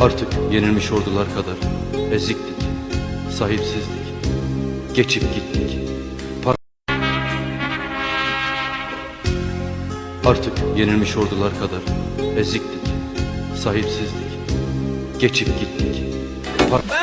Artık yenilmiş ordular kadar eziktik, sahipsizdik, geçip gittik. Par- Artık yenilmiş ordular kadar eziktik, sahipsizdik, geçip gittik. Par-